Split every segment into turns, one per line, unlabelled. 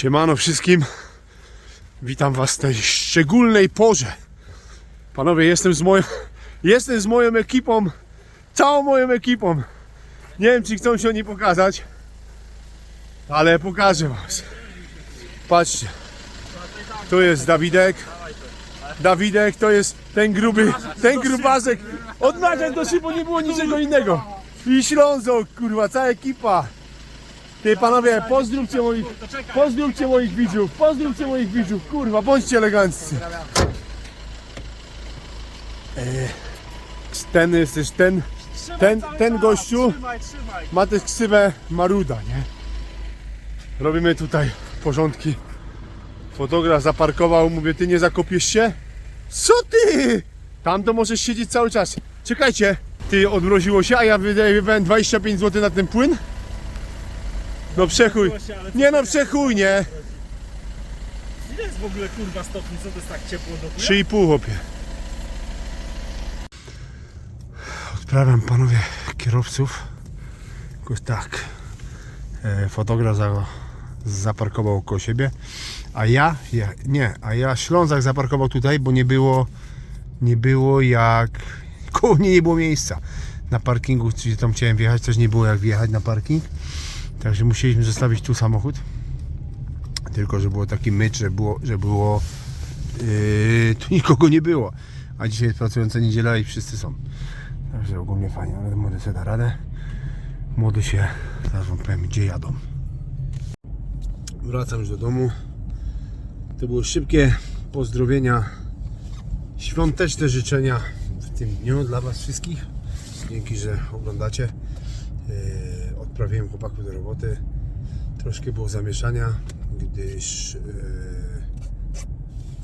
Siemano wszystkim. Witam was w tej szczególnej porze. Panowie, jestem z moją, jestem z moją ekipą, całą moją ekipą. Nie wiem, czy chcą się oni pokazać, ale pokażę was. Patrzcie. Tu jest Dawidek. Dawidek to jest ten gruby, ten grubasek. Od naga do szybu nie było niczego innego. I Ślązok, kurwa, cała ekipa. Ty panowie, pozdrówcie moich, pozdrówcie moich widzów, pozdrówcie moich widzów, kurwa, bądźcie eleganccy. E, Ten jest też ten, ten, ten gościu ma też ksywę Maruda, nie? Robimy tutaj porządki. Fotograf zaparkował, mówię, ty nie zakopiesz się? Co ty? Tam to możesz siedzieć cały czas. Czekajcie, ty odmroziło się, a ja wydałem 25 zł na ten płyn? No przechuj. Nie no przechuj, nie.
Ile jest w ogóle kurwa stopni? Co to jest tak ciepło do chuja?
3,5 chłopie. Odprawiam panowie kierowców. Jakoś tak. E, fotograf za, zaparkował koło siebie. A ja, ja, nie, a ja Ślązak zaparkował tutaj, bo nie było, nie było jak, koło mnie nie było miejsca. Na parkingu, czyli tam chciałem wjechać, też nie było jak wjechać na parking. Także musieliśmy zostawić tu samochód. Tylko, że było taki mycz, że było, że było Yy, tu nikogo nie było. A dzisiaj jest pracująca niedziela i wszyscy są. Także ogólnie fajnie, ale młody sobie da radę. Młody się, zaraz wam powiem gdzie jadą. Wracam już do domu. To były szybkie pozdrowienia, świąteczne życzenia w tym dniu dla Was wszystkich. Dzięki, że oglądacie. Odprawiłem chłopaków do roboty. Troszkę było zamieszania, gdyż yy,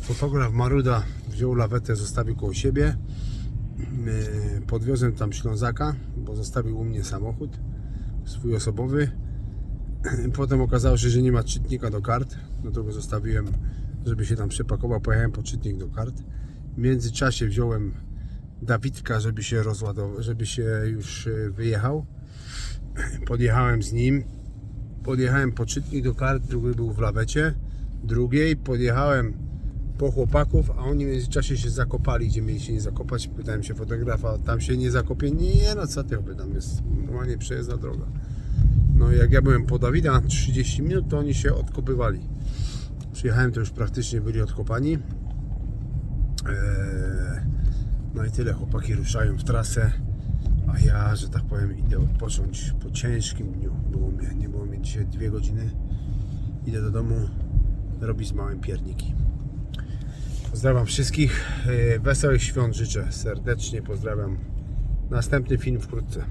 Fotograf Maruda wziął lawetę, zostawił koło siebie. Yy, Podwiozłem tam Ślązaka, bo zostawił u mnie samochód swój osobowy. Potem okazało się, że nie ma czytnika do kart. No to go zostawiłem, żeby się tam przepakował. Pojechałem po czytnik do kart. W międzyczasie wziąłem Dawidka, żeby się rozładował, żeby się już yy, wyjechał. Podjechałem z nim. Podjechałem po czytnik do kart, drugi był w lawecie. Drugiej podjechałem po chłopaków, a oni w międzyczasie się zakopali, gdzie mieli się nie zakopać. Pytałem się fotografa, tam się nie zakopie. Nie, no co ty, oby tam jest normalnie przejezdna droga. No jak ja byłem po Dawida 30 minut, to oni się odkopywali. Przyjechałem, to już praktycznie byli odkopani. Eee, no i tyle, chłopaki ruszają w trasę, a ja, że tak powiem, idę odpocząć po ciężkim dniu. Było mnie, nie było mnie dzisiaj dwie godziny. Idę do domu robić z małym pierniki. Pozdrawiam wszystkich. e, Wesołych świąt życzę serdecznie. Pozdrawiam. Następny film wkrótce.